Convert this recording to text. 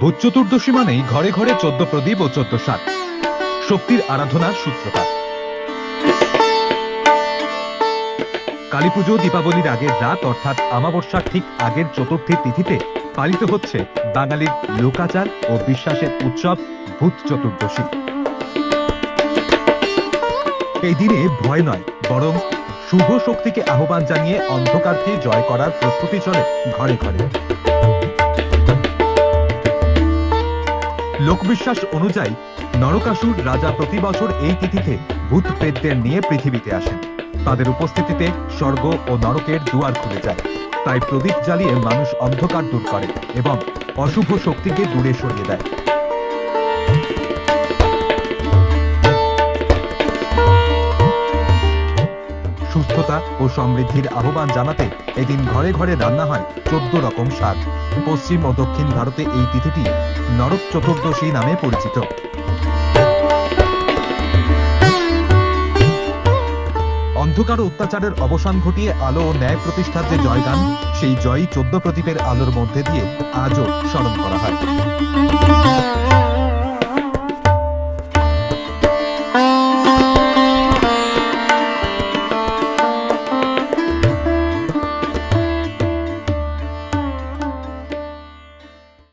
ভূত চতুর্দশী মানেই ঘরে ঘরে চোদ্দ প্রদীপ ও চোদ্দ সাত। শক্তির আরাধনার সূত্রপাত। কালী পুজো, দীপাবলির আগের রাত, অর্থাৎ আমাবস্যার ঠিক আগের চতুর্থীর তিথিতে পালিত হচ্ছে বাঙালির লোকাচার ও বিশ্বাসের উৎসব ভূত চতুর্দশী। এই দিনে ভয় নয়, বরং শুভ শক্তিকে আহ্বান জানিয়ে অন্ধকারকে জয় করার প্রস্তুতি চলে ঘরে ঘরে। লোকবিশ্বাস অনুযায়ী নরকাসুর রাজা প্রতি বছর এই তিথিতে ভূত প্রেতদের নিয়ে পৃথিবীতে আসেন। তাদের উপস্থিতিতে স্বর্গ ও নরকের দুয়ার খুলে যায়। তাই প্রদীপ জ্বালিয়ে মানুষ অন্ধকার দূর করে এবং অশুভ শক্তিকে দূরে সরিয়ে দেয়। সুস্থতা ও সমৃদ্ধির আহ্বান জানাতে এদিন ঘরে ঘরে রান্না হয় চোদ্দ রকম শাক পশ্চিম ও দক্ষিণ ভারতে এই তিথিটি নরক চতুর্দশী নামে পরিচিত। অন্ধকার অত্যাচারের অবসান ঘটিয়ে আলো ও ন্যায় প্রতিষ্ঠার যে জয়গান, সেই জয়ই চোদ্দ প্রদীপের আলোর মধ্যে দিয়ে আজও স্মরণ করা হয়।